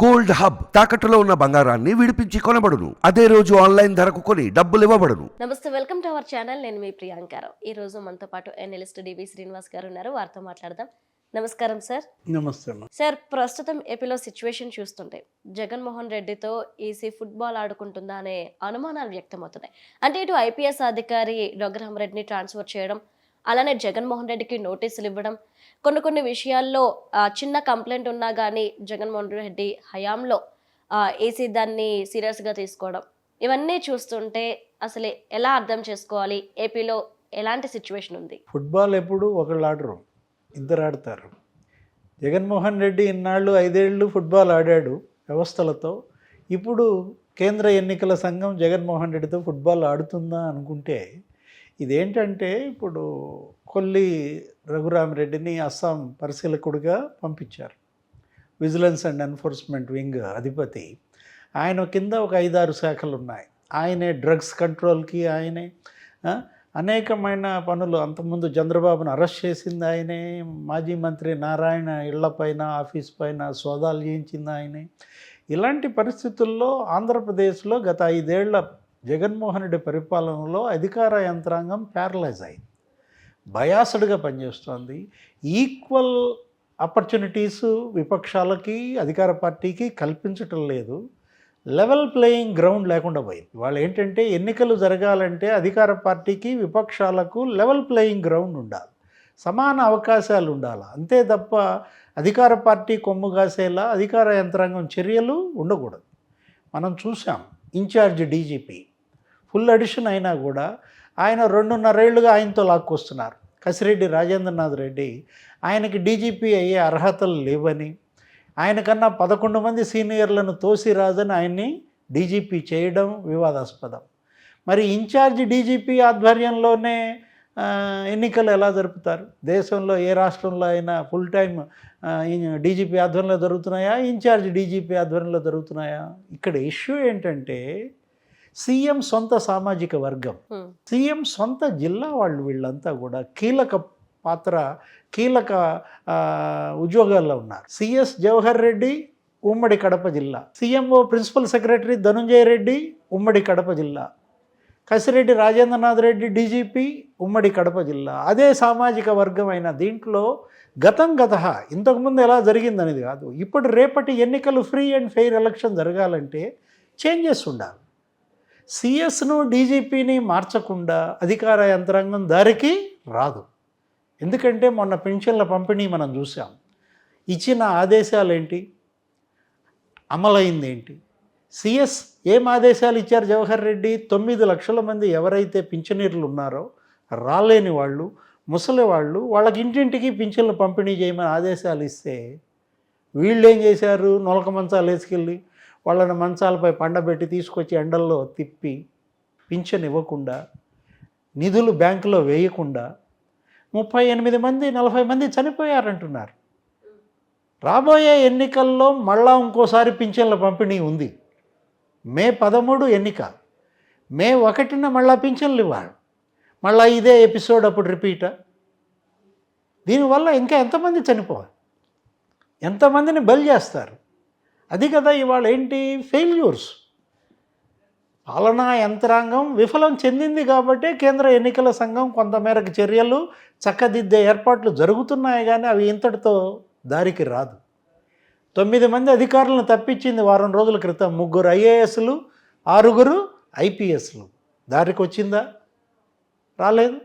Gold hub తాకట్టులో ఉన్న బంగారాన్ని విడిపించి కొనబడును. అదే రోజు ఆన్లైన్ ధరకు కొని డబ్బులు ఇవ్వబడును. నమస్తే వెల్కమ్ టు అవర్ ఛానల్. నేను మీ ప్రియాంకారావు ఈ రోజు మనతో పాటు ఎనలిస్ట్ డివి శ్రీనివాస్ గారు ఉన్నారు. వారితో మాట్లాడదాం. నమస్కారం సార్. నమస్తే సార్ ప్రస్తుతం ఏపీలో సిచ్యువేషన్ చూస్తుంటే జగన్మోహన్ రెడ్డితో ఈసీ ఫుట్బాల్ ఆడుకుంటుందా అనే అనుమానాలు వ్యక్తమవుతున్నాయి. అంటే ఇటు ఐపీఎస్ అధికారి రఘురామరెడ్డిని ట్రాన్స్ఫర్ చేయడం అలానే జగన్మోహన్ రెడ్డికి నోటీసులు ఇవ్వడం. కొన్ని కొన్ని విషయాల్లో చిన్న కంప్లైంట్ ఉన్నా కానీ జగన్మోహన్ రెడ్డి హయాంలో ఏసీ దాన్ని సీరియస్గా తీసుకోవడం. ఇవన్నీ చూస్తుంటే అసలు ఎలా అర్థం చేసుకోవాలి? ఏపీలో ఎలాంటి సిచ్యువేషన్ ఉంది? ఫుట్బాల్ ఎప్పుడు ఒకళ్ళు ఆడరు ఇద్దరు ఆడతారు. జగన్మోహన్ రెడ్డి ఇన్నాళ్ళు ఐదేళ్ళు ఫుట్బాల్ ఆడాడు వ్యవస్థలతో. ఇప్పుడు కేంద్ర ఎన్నికల సంఘం జగన్మోహన్ రెడ్డితో ఫుట్బాల్ ఆడుతుందా అనుకుంటే ఇదేంటంటే ఇప్పుడు కొల్లి రఘురామరెడ్డిని అస్సాం పరిశీలకుడిగా పంపించారు. విజిలెన్స్ అండ్ ఎన్ఫోర్స్మెంట్ వింగ్ అధిపతి. ఆయన కింద ఒక ఐదారు శాఖలు ఉన్నాయి ఆయనే డ్రగ్స్ కంట్రోల్కి ఆయనే అనేకమైన పనులు. అంతకుముందు చంద్రబాబును అరెస్ట్ చేసింది ఆయనే మాజీ మంత్రి నారాయణ ఇళ్ళపైన ఆఫీస్ పైన సోదాలు చేయించింది ఆయనే. ఇలాంటి పరిస్థితుల్లో ఆంధ్రప్రదేశ్లో గత ఐదేళ్ళ జగన్మోహన్ రెడ్డి పరిపాలనలో అధికార యంత్రాంగం ప్యారలైజ్ అయింది. బయాస్డ్గా పనిచేస్తోంది. ఈక్వల్ ఆపర్చునిటీస్ విపక్షాలకి అధికార పార్టీకి కల్పించటం లేదు. లెవెల్ ప్లేయింగ్ గ్రౌండ్ లేకుండా పోయింది. వాళ్ళు ఏంటంటే ఎన్నికలు జరగాలంటే అధికార పార్టీకి విపక్షాలకు లెవెల్ ప్లేయింగ్ గ్రౌండ్ ఉండాలి. సమాన అవకాశాలు ఉండాలి. అంతే తప్ప అధికార పార్టీ కొమ్ము కాసేలా అధికార యంత్రాంగం చర్యలు ఉండకూడదు. మనం చూసాం ఇన్ఛార్జ్ డీజీపీ ఫుల్ అడిషన్ అయినా కూడా ఆయన రెండున్నరేళ్ళుగా ఆయనతో లాక్కొస్తున్నారు. కసిరెడ్డి రాజేంద్రనాథ్ రెడ్డి ఆయనకి డీజీపీ అయ్యే అర్హతలు లేవని ఆయనకన్నా పదకొండు మంది సీనియర్లను తోసిరాజని ఆయన్ని డీజీపీ చేయడం వివాదాస్పదం. మరి ఇన్ఛార్జ్ డీజీపీ ఆధ్వర్యంలోనే ఎన్నికలు ఎలా జరుపుతారు? దేశంలో ఏ రాష్ట్రంలో అయినా ఫుల్ టైం డీజీపీ ఆధ్వర్యంలో జరుగుతున్నాయా? ఇన్ఛార్జ్ డీజీపీ ఆధ్వర్యంలో జరుగుతున్నాయా? ఇక్కడ ఇష్యూ ఏంటంటే సీఎం సొంత సామాజిక వర్గం. సీఎం సొంత జిల్లా వాళ్ళు వీళ్ళంతా కూడా కీలక పాత్ర కీలక ఉద్యోగాల్లో ఉన్నారు. సిఎస్ జవహర్ రెడ్డి ఉమ్మడి కడప జిల్లా. CMO principal secretary Dhanunjaya Reddy ఉమ్మడి కడప జిల్లా. కసిరెడ్డి రాజేంద్రనాథ్ రెడ్డి డీజీపీ ఉమ్మడి కడప జిల్లా. అదే సామాజిక వర్గం అయిన దీంట్లో గతం గత ఇంతకుముందు ఎలా జరిగిందనేది కాదు. ఇప్పుడు రేపటి ఎన్నికలు ఫ్రీ అండ్ ఫెయిర్ ఎలక్షన్ జరగాలంటే చేంజెస్ ఉండాలి. సిఎస్ను డీజీపీని మార్చకుండా అధికార యంత్రాంగం దారికి రాదు. ఎందుకంటే మొన్న పెన్షన్ల పంపిణీ మనం చూసాం ఇచ్చిన ఆదేశాలు ఏంటి అమలైంది ఏంటి సిఎస్ ఏం ఆదేశాలు ఇచ్చారు జవహర్ రెడ్డి? తొమ్మిది లక్షల మంది ఎవరైతే పింఛనీర్లు ఉన్నారో రాలేని వాళ్ళు ముసలి వాళ్ళు వాళ్ళకి ఇంటింటికి పింఛన్లు పంపిణీ చేయమని ఆదేశాలు ఇస్తే వీళ్ళు ఏం చేశారు? నొలక మంచాలు వేసుకెళ్ళి వాళ్ళని మంచాలపై పండబెట్టి తీసుకొచ్చి ఎండల్లో తిప్పి పింఛన్ ఇవ్వకుండా నిధులు బ్యాంకులో వేయకుండా ముప్పై ఎనిమిది మంది నలభై మంది చనిపోయారంటున్నారు. రాబోయే ఎన్నికల్లో మళ్ళా ఇంకోసారి పింఛన్ల పంపిణీ ఉంది. మే పదమూడు ఎన్నిక. మే ఒకటిన మళ్ళా పింఛన్లు ఇవ్వాలి. మళ్ళా ఇదే ఎపిసోడ్ అప్పుడు రిపీటా. దీనివల్ల ఇంకా ఎంతమంది చనిపోవాలి? ఎంతమందిని బలి చేస్తారు? అది కదా ఇవాళ ఏంటి? ఫెయిల్యూర్స్ పాలనా యంత్రాంగం విఫలం చెందింది కాబట్టే కేంద్ర ఎన్నికల సంఘం కొంతమేరకు చర్యలు చక్కదిద్దే ఏర్పాట్లు జరుగుతున్నాయి కానీ అవి ఇంతటితో దారికి రాదు. తొమ్మిది మంది అధికారులను తప్పించింది వారం రోజుల క్రితం ముగ్గురు ఐఏఎస్లు ఆరుగురు ఐపీఎస్లు. దారికి వచ్చిందా? రాలేదు.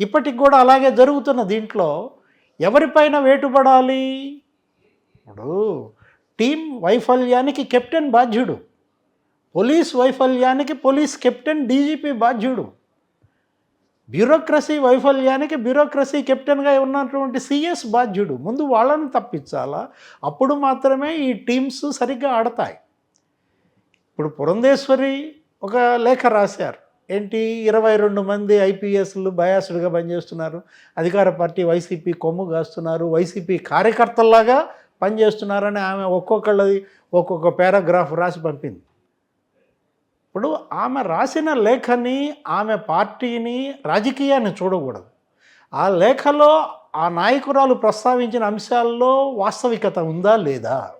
ఇప్పటికి కూడా అలాగే జరుగుతున్న దీంట్లో ఎవరిపైన వేటుపడాలి? ఇప్పుడు టీం వైఫల్యానికి కెప్టెన్ బాధ్యుడు. పోలీస్ వైఫల్యానికి పోలీస్ కెప్టెన్ డీజీపీ బాధ్యుడు. బ్యూరోక్రసీ వైఫల్యానికి బ్యూరోక్రసీ కెప్టెన్గా ఉన్నటువంటి సిఎస్ బాధ్యుడు. ముందు వాళ్ళని తప్పించాలా? అప్పుడు మాత్రమే ఈ టీమ్స్ సరిగ్గా ఆడతాయి. ఇప్పుడు పురంధేశ్వరి ఒక లేఖ రాశారు. ఏంటి? ఇరవై రెండు మంది ఐపీఎస్లు బయాసుడుగా పనిచేస్తున్నారు. అధికార పార్టీ వైసీపీ కొమ్ము కాస్తున్నారు వైసీపీ కార్యకర్తల్లాగా పనిచేస్తున్నారని ఆమె ఒక్కొక్కళ్ళది ఒక్కొక్క పారాగ్రాఫ్ రాసి పంపింది. ఇప్పుడు ఆమె రాసిన లేఖని ఆమె పార్టీని రాజకీయాన్ని చూడకూడదు. ఆ లేఖలో ఆ నాయకురాలు ప్రస్తావించిన అంశాల్లో వాస్తవికత ఉందా లేదా?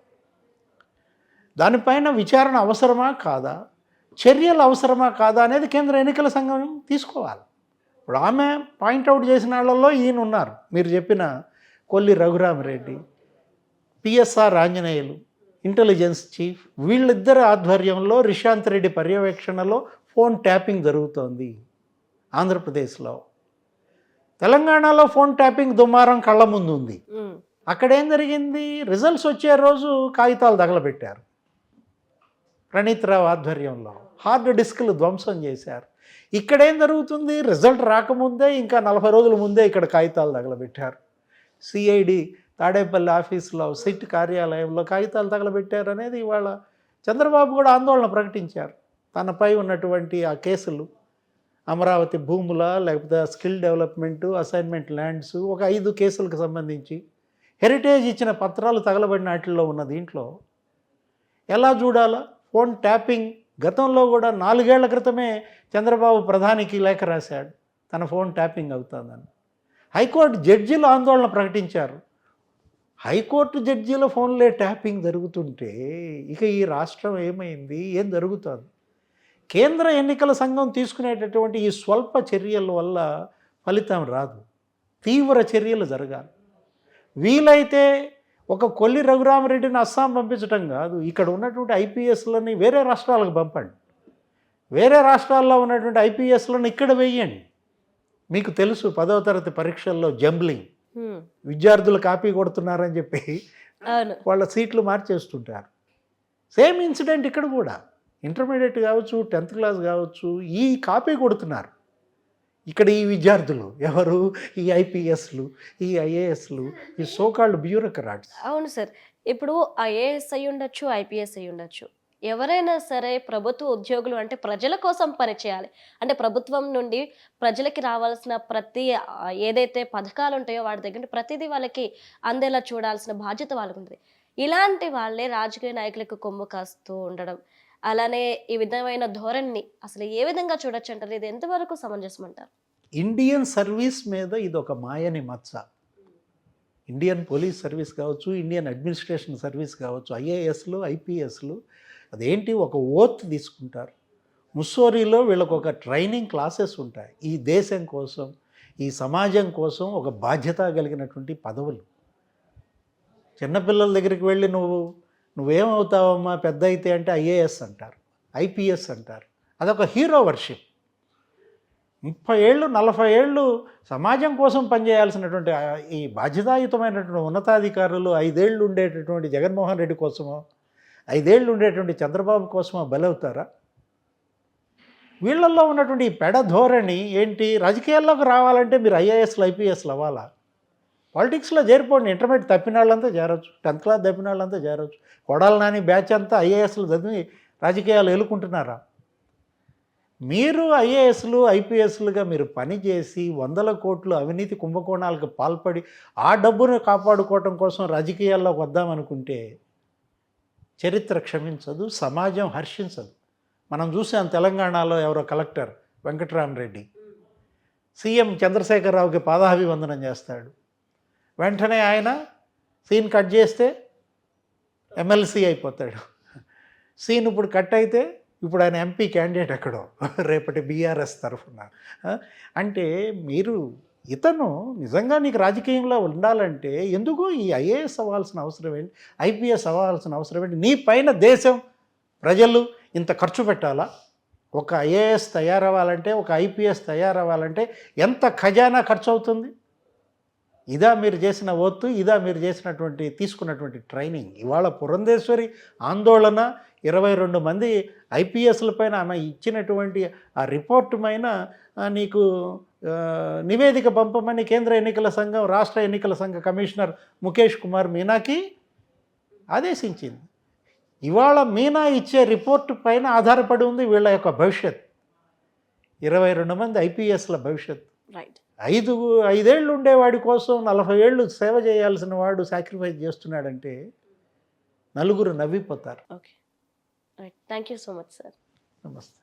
దానిపైన విచారణ అవసరమా కాదా? చర్యలు అవసరమా కాదా అనేది కేంద్ర ఎన్నికల సంఘం తీసుకోవాలి. ఇప్పుడు ఆమె పాయింట్అవుట్ చేసిన వాళ్ళల్లో ఈయన ఉన్నారు మీరు చెప్పిన Kolli Raghurama Reddy PSR Anjaneyulu intelligence chief వీళ్ళిద్దరి ఆధ్వర్యంలో రిషాంత్ రెడ్డి పర్యవేక్షణలో ఫోన్ ట్యాపింగ్ జరుగుతోంది ఆంధ్రప్రదేశ్లో. తెలంగాణలో ఫోన్ ట్యాపింగ్ దుమారం కళ్ళ ముందు ఉంది. అక్కడ ఏం జరిగింది? రిజల్ట్స్ వచ్చే రోజు కాగితాలు తగలబెట్టారు. ప్రణీత్ రావు ఆధ్వర్యంలో హార్డ్ డిస్క్లు ధ్వంసం చేశారు. ఇక్కడ ఏం జరుగుతుంది? రిజల్ట్ రాకముందే ఇంకా నలభై రోజుల ముందే ఇక్కడ కాగితాలు తగలబెట్టారు. సిఐడి తాడేపల్లి ఆఫీస్లో సిట్ కార్యాలయంలో కాగితాలు తగలబెట్టారు అనేది ఇవాళ చంద్రబాబు కూడా ఆందోళన ప్రకటించారు. తనపై ఉన్నటువంటి ఆ కేసులు అమరావతి భూముల లేకపోతే స్కిల్ డెవలప్మెంటు అసైన్మెంట్ ల్యాండ్స్ ఒక ఐదు కేసులకు సంబంధించి హెరిటేజ్ ఇచ్చిన పత్రాలు తగలబడిన వాటిల్లో ఉన్న దీంట్లో ఎలా చూడాలా? ఫోన్ ట్యాపింగ్ గతంలో కూడా నాలుగేళ్ళ క్రితమే చంద్రబాబు ప్రధానికి లేఖ రాశాడు. తన ఫోన్ ట్యాపింగ్ అవుతుందని. హైకోర్టు జడ్జీలు ఆందోళన ప్రకటించారు. హైకోర్టు జడ్జీల ఫోన్లే ట్యాపింగ్ జరుగుతుంటే ఇక ఈ రాష్ట్రం ఏమైంది? ఏం జరుగుతుంది? కేంద్ర ఎన్నికల సంఘం తీసుకునేటటువంటి ఈ స్వల్ప చర్యల వల్ల ఫలితం రాదు. తీవ్ర చర్యలు జరగాలి. వీలైతే ఒక కొల్లి రఘురామరెడ్డిని అస్సాం పంపించడం కాదు. ఇక్కడ ఉన్నటువంటి ఐపీఎస్లని వేరే రాష్ట్రాలకు పంపండి. వేరే రాష్ట్రాల్లో ఉన్నటువంటి ఐపీఎస్లను ఇక్కడ వేయండి. మీకు తెలుసు పదవ తరగతి పరీక్షల్లో జంబ్లింగ్. విద్యార్థులు కాపీ కొడుతున్నారని చెప్పి వాళ్ళ సీట్లు మార్చేస్తుంటారు. సేమ్ ఇన్సిడెంట్ ఇక్కడ కూడా. ఇంటర్మీడియట్ కావచ్చు టెన్త్ క్లాస్ కావచ్చు ఈ కాపీ కొడుతున్నారు. ఇక్కడ ఈ విద్యార్థులు ఎవరు? ఈ ఐపీఎస్లు ఈ ఐఏఎస్లు ఈ సోకాల్డ్ బ్యూరోక్రాట్స్. అవును సార్. ఇప్పుడు ఐఏఎస్ అయి ఉండొచ్చు ఐపీఎస్ అయి ఉండొచ్చు ఎవరైనా సరే ప్రభుత్వ ఉద్యోగులు అంటే ప్రజల కోసం పనిచేయాలి అంటే ప్రభుత్వం నుండి ప్రజలకి రావాల్సిన ప్రతి ఏదైతే పథకాలు ఉంటాయో వాటి దగ్గర ప్రతిదీ వాళ్ళకి అందేలా చూడాల్సిన బాధ్యత వాళ్ళకు ఉంటుంది ఇలాంటి వాళ్ళే రాజకీయ నాయకులకు కొమ్ము కాస్తూ ఉండడం. అలానే ఈ విధమైన ధోరణిని అసలు ఏ విధంగా చూడొచ్చు అంటారు? ఇది ఎంతవరకు సమంజసం అంటారు ఇండియన్ సర్వీస్ మీద ఇది ఒక మాయని మచ్చ. ఇండియన్ పోలీస్ సర్వీస్ కావచ్చు ఇండియన్ అడ్మినిస్ట్రేషన్ సర్వీస్ కావచ్చు ఐఏఎస్లు ఐపీఎస్లు అదేంటి? ఒక ఓత్ తీసుకుంటారు. ముస్సోరీలో వీళ్ళకు ఒక ట్రైనింగ్ క్లాసెస్ ఉంటాయి. ఈ దేశం కోసం ఈ సమాజం కోసం ఒక బాధ్యత కలిగినటువంటి పదవులు. చిన్నపిల్లల దగ్గరికి వెళ్ళి నువ్వు నువ్వేమవుతావమ్మా? పెద్ద అయితే అంటే ఐఏఎస్ అంటారు ఐపీఎస్ అంటారు. అదొక హీరో వర్షిప్. ముప్పై ఏళ్ళు నలభై ఏళ్ళు సమాజం కోసం పనిచేయాల్సినటువంటి ఈ బాధ్యతాయుతమైనటువంటి ఉన్నతాధికారులు ఐదేళ్ళు ఉండేటటువంటి జగన్మోహన్ రెడ్డి కోసమో ఐదేళ్ళు ఉండేటువంటి చంద్రబాబు కోసం బలవుతారా? వీళ్ళల్లో ఉన్నటువంటి పెడ ధోరణి ఏంటి? రాజకీయాల్లోకి రావాలంటే మీరు ఐఏఎస్లు ఐపీఎస్లు అవ్వాలా? పాలిటిక్స్లో చేరిపోండి. ఇంటర్మీడియట్ తప్పిన వాళ్ళంతా చేరొచ్చు. టెన్త్ క్లాస్ తప్పిన వాళ్ళంతా చేరొచ్చు. కొడాలి నాని బ్యాచ్ అంతా ఐఏఎస్లు చదివి రాజకీయాలు ఎలుకుంటున్నారా? మీరు ఐఏఎస్లు ఐపీఎస్లుగా మీరు పనిచేసి వందల కోట్లు అవినీతి కుంభకోణాలకు పాల్పడి ఆ డబ్బును కాపాడుకోవటం కోసం రాజకీయాల్లోకి వద్దామనుకుంటే చరిత్ర క్షమించదు సమాజం హర్షించదు. మనం చూసాం తెలంగాణలో ఎవరో కలెక్టర్ వెంకటరామరెడ్డి సీఎం చంద్రశేఖరరావుకి పాదాభివందనం చేస్తాడు. వెంటనే ఆయన సీన్ కట్ చేస్తే ఎమ్మెల్సీ అయిపోతాడు. సీన్ ఇప్పుడు కట్ అయితే ఇప్పుడు ఆయన ఎంపీ క్యాండిడేట్ ఎక్కడో రేపటి బీఆర్ఎస్ తరఫున. అంటే మీరు ఇతను నిజంగా నీకు రాజకీయంలో ఉండాలంటే ఎందుకు ఈ ఐఏఎస్ అవ్వాల్సిన అవసరం ఏంటి? ఐపీఎస్ అవ్వాల్సిన అవసరం ఏంటి? నీ పైన దేశం ప్రజలు ఇంత ఖర్చు పెట్టాలా? ఒక ఐఏఎస్ తయారవ్వాలంటే ఒక ఐపీఎస్ తయారవ్వాలంటే ఎంత ఖజానా ఖర్చు అవుతుంది ఇదా మీరు చేసిన ఒత్తు ఇదా మీరు చేసినటువంటి తీసుకున్నటువంటి ట్రైనింగ్. ఇవాళ పురంధేశ్వరి ఆందోళన ఇరవై రెండు మంది ఐపీఎస్ల పైన ఆమె ఇచ్చినటువంటి ఆ రిపోర్టు పైన నీకు నివేదిక పంపమని కేంద్ర ఎన్నికల సంఘం రాష్ట్ర ఎన్నికల సంఘ కమిషనర్ ముఖేష్ కుమార్ మీనాకి ఆదేశించింది. ఇవాళ మీనా ఇచ్చే రిపోర్టు పైన ఆధారపడి ఉంది వీళ్ళ యొక్క భవిష్యత్. ఇరవై రెండు మంది ఐపీఎస్ల భవిష్యత్. రైట్ ఐదు ఐదేళ్ళు ఉండేవాడి కోసం నలభై ఏళ్ళు సేవ చేయాల్సిన వాడు సాక్రిఫైస్ చేస్తున్నాడంటే నలుగురు నవ్విపోతారు. Okay thank you so much sir నమస్తే.